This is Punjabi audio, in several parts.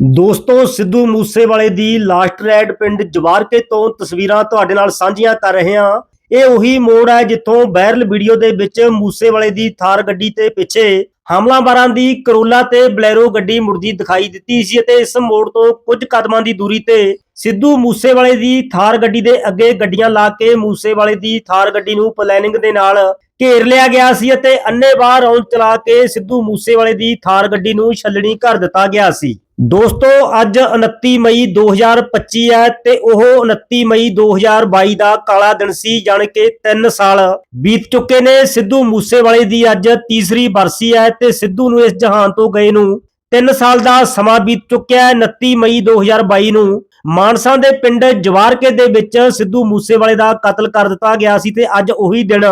ਦੋਸਤੋ, ਸਿੱਧੂ ਮੂਸੇਵਾਲੇ ਦੀ ਲਾਸਟ ਰੈਡ ਪਿੰਡ ਜਵਾਰਕੇ ਤੋਂ ਤਸਵੀਰਾਂ ਤੁਹਾਡੇ ਨਾਲ ਸਾਂਝੀਆਂ ਕਰ ਰਹੇ ਹਾਂ। ਇਹ ਉਹੀ ਮੋੜ ਹੈ ਜਿੱਥੋਂ ਵਾਇਰਲ ਵੀਡੀਓ ਦੇ ਵਿੱਚ ਮੂਸੇਵਾਲੇ ਦੀ ਥਾਰ ਗੱਡੀ ਤੇ ਪਿੱਛੇ ਹਮਲਾਵਰਾਂ ਦੀ ਕਰੋਲਾ ਤੇ ਬਲੈਰੋ ਗੱਡੀ ਮੁੜਦੀ ਦਿਖਾਈ ਦਿੱਤੀ ਸੀ ਅਤੇ ਇਸ ਮੋੜ ਤੋਂ ਕੁਝ ਕਦਮਾਂ ਦੀ ਦੂਰੀ ਤੇ ਸਿੱਧੂ ਮੂਸੇਵਾਲੇ ਦੀ ਥਾਰ ਗੱਡੀ ਦੇ ਅੱਗੇ ਗੱਡੀਆਂ ਲਾ ਕੇ ਮੂਸੇਵਾਲੇ ਦੀ ਥਾਰ ਗੱਡੀ ਨੂੰ ਪਲੈਨਿੰਗ ਦੇ ਨਾਲ ਘੇਰ ਲਿਆ ਗਿਆ ਸੀ ਅਤੇ ਅੰਨੇਵਾਹ ਰੌਂਡ ਚਲਾ ਕੇ ਸਿੱਧੂ ਮੂਸੇਵਾਲੇ ਦੀ ਥਾਰ ਗੱਡੀ ਨੂੰ ਛੱਲਣੀ ਕਰ ਦਿੱਤਾ ਗਿਆ ਸੀ। ਦੋਸਤੋ, ਅੱਜ 29 ਮਈ 2025 ਹੈ ਤੇ ਉਹ 29 ਮਈ 2022 ਦਾ ਕਾਲਾ ਦਿਨ ਸੀ, ਜਾਣ ਕੇ 3 ਸਾਲ ਬੀਤ ਚੁੱਕੇ ਨੇ। ਸਿੱਧੂ ਮੂਸੇਵਾਲੇ ਦੀ ਅੱਜ ਤੀਸਰੀ ਬਰਸੀ ਹੈ ਤੇ ਸਿੱਧੂ ਨੂੰ ਇਸ ਜਹਾਨ ਤੋਂ ਗਏ ਨੂੰ 3 ਸਾਲ ਦਾ ਸਮਾਂ ਬੀਤ ਚੁੱਕਿਆ ਹੈ 29 ਮਈ 2022 ਨੂੰ। ਮਾਨਸਾ ਦੇ ਪਿੰਡ ਜਵਾਰਕੇ ਦੇ ਵਿੱਚ ਸਿੱਧੂ ਮੂਸੇਵਾਲੇ ਦਾ ਕਤਲ ਕਰ ਦਿੱਤਾ ਗਿਆ ਸੀ ਤੇ ਅੱਜ ਉਹੀ ਦਿਨ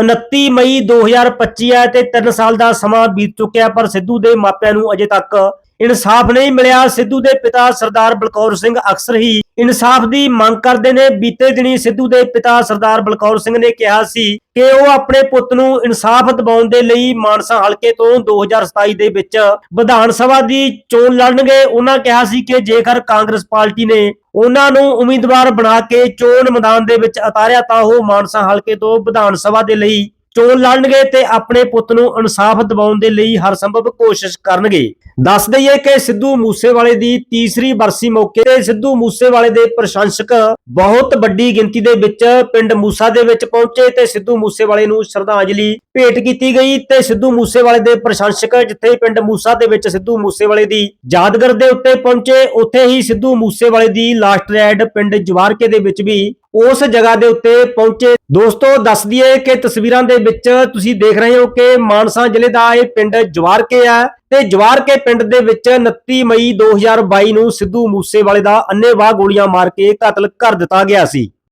29 ਮਈ 2025 ਹੈ ਤੇ 3 ਸਾਲ ਦਾ ਸਮਾਂ ਬੀਤ ਚੁੱਕਿਆ, ਪਰ ਸਿੱਧੂ ਦੇ ਮਾਪਿਆਂ ਨੂੰ ਅਜੇ ਤੱਕ ਇਨਸਾਫ ਨਹੀਂ ਮਿਲਿਆ, ਸਿੱਧੂ ਦੇ ਪਿਤਾ ਸਰਦਾਰ ਬਲਕੌਰ ਸਿੰਘ ਅਕਸਰ ਹੀ ਇਨਸਾਫ ਦੀ ਮੰਗ ਕਰਦੇ ਨੇ। ਬੀਤੇ ਦਿਨੀ ਸਿੱਧੂ ਦੇ ਪਿਤਾ ਸਰਦਾਰ ਬਲਕੌਰ ਸਿੰਘ ਨੇ ਕਿਹਾ ਸੀ ਕਿ ਉਹ ਆਪਣੇ ਪੁੱਤ ਨੂੰ ਇਨਸਾਫ ਦਿਵਾਉਣ ਦੇ ਲਈ ਮਾਨਸਾ ਹਲਕੇ ਤੋਂ 2027 ਦੇ ਵਿੱਚ ਵਿਧਾਨ ਸਭਾ ਦੀ ਚੋਣ ਲੜਨਗੇ। ਉਹਨਾਂ ਕਿਹਾ ਸੀ ਕਿ ਜੇਕਰ ਕਾਂਗਰਸ ਪਾਰਟੀ ਨੇ ਉਹਨਾਂ ਨੂੰ ਉਮੀਦਵਾਰ ਬਣਾ ਕੇ ਚੋਣ ਮੈਦਾਨ ਦੇ ਵਿੱਚ ਉਤਾਰਿਆ ਤਾਂ ਉਹ ਮਾਨਸਾ ਹਲਕੇ ਤੋਂ ਵਿਧਾਨ ਸਭਾ ਦੇ ਲਈ ਚੋਣ ਲੜਨਗੇ ਤੇ ਆਪਣੇ ਪੁੱਤ ਨੂੰ ਇਨਸਾਫ ਦਿਵਾਉਣ ਦੇ ਲਈ ਹਰ ਸੰਭਵ ਕੋਸ਼ਿਸ਼ ਕਰਨਗੇ। ਦੱਸ ਦਈਏ ਕਿ ਸਿੱਧੂ ਮੂਸੇਵਾਲੇ ਦੀ ਤੀਸਰੀ ਬਰਸੀ ਮੌਕੇ ਤੇ ਸਿੱਧੂ ਮੂਸੇਵਾਲੇ ਦੇ ਪ੍ਰਸ਼ੰਸਕ ਬਹੁਤ ਵੱਡੀ ਗਿਣਤੀ ਦੇ ਵਿੱਚ ਪਿੰਡ ਮੂਸਾ ਦੇ ਵਿੱਚ ਪਹੁੰਚੇ ਤੇ ਸਿੱਧੂ ਮੂਸੇਵਾਲੇ ਨੂੰ ਸ਼ਰਧਾਂਜਲੀ ਭੇਟ ਕੀਤੀ ਗਈ ਤੇ ਸਿੱਧੂ ਮੂਸੇਵਾਲੇ ਦੇ ਪ੍ਰਸ਼ੰਸਕ ਜਿੱਥੇ ਪਿੰਡ ਮੂਸਾ ਦੇ ਵਿੱਚ ਸਿੱਧੂ ਮੂਸੇਵਾਲੇ ਦੀ ਯਾਦਗਾਰ ਦੇ ਉੱਤੇ ਪਹੁੰਚੇ, ਉੱਥੇ ਹੀ ਸਿੱਧੂ ਮੂਸੇਵਾਲੇ ਦੀ ਲਾਸਟ ਰੈਡ ਪਿੰਡ ਜਵਾਰਕੇ ਦੇ ਵਿੱਚ ਵੀ ਉਸ ਜਗ੍ਹਾ ਦੇ ਉੱਤੇ ਪਹੁੰਚੇ। ਦੋਸਤੋ, ਦੱਸ ਦਈਏ ਕਿ ਤਸਵੀਰਾਂ ਦੇ ਵਿੱਚ ਤੁਸੀਂ ਦੇਖ ਰਹੇ ਹੋ ਕਿ ਮਾਨਸਾ ਜ਼ਿਲ੍ਹੇ ਦਾ ਇਹ ਪਿੰਡ ਜਵਾਰਕੇ ਆ ਤੇ ਜਵਾਰਕੇ ਪਿੰਡ ਦੇ ਵਿੱਚ 29 ਮਈ 2022 ਨੂੰ ਸਿੱਧੂ ਮੂਸੇਵਾਲੇ ਦਾ ਅੰਨੇਵਾਹ ਗੋਲੀਆਂ ਮਾਰ ਕੇ ਕਤਲ ਕਰ ਦਿੱਤਾ ਗਿਆ ਸੀ।